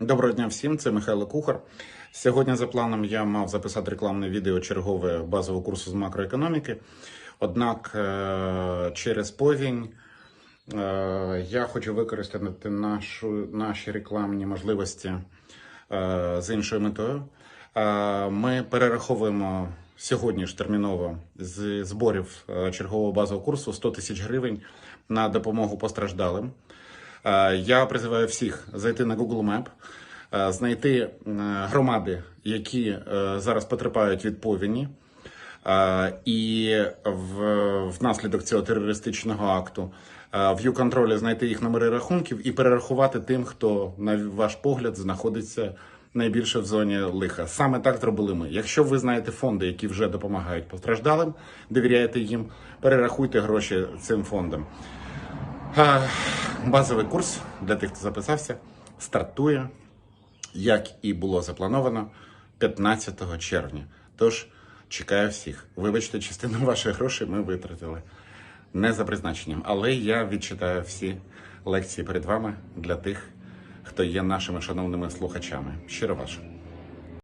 Доброго дня всім, це Михайло Кухар. Сьогодні за планом я мав записати рекламне відео чергове базового курсу з макроекономіки. Однак е, через повінь е, я хочу використати нашу, наші рекламні можливості е, з іншою метою. Ми перераховуємо сьогодні ж терміново з зборів чергового базового курсу 100 тисяч гривень на допомогу постраждалим. Е, Я призиваю всіх зайти на Google Map, е, знайти е, громади, які зараз потерпають від повіні, е, і внаслідок цього терористичного акту в U-контролі знайти їх номери рахунків і перерахувати тим, хто, на ваш погляд, знаходиться найбільше в зоні лиха. Саме так зробили ми. Якщо ви знаєте фонди, які вже допомагають постраждалим, довіряєте їм, перерахуйте гроші цим фондам. Базовий курс для тих, хто записався, стартує, як і було заплановано, 15 червня. Тож чекаю всіх. Вибачте, частину ваших грошей ми витратили не за призначенням, але я відчитаю всі лекції перед вами для тих, хто є нашими шановними слухачами. Щиро ваше.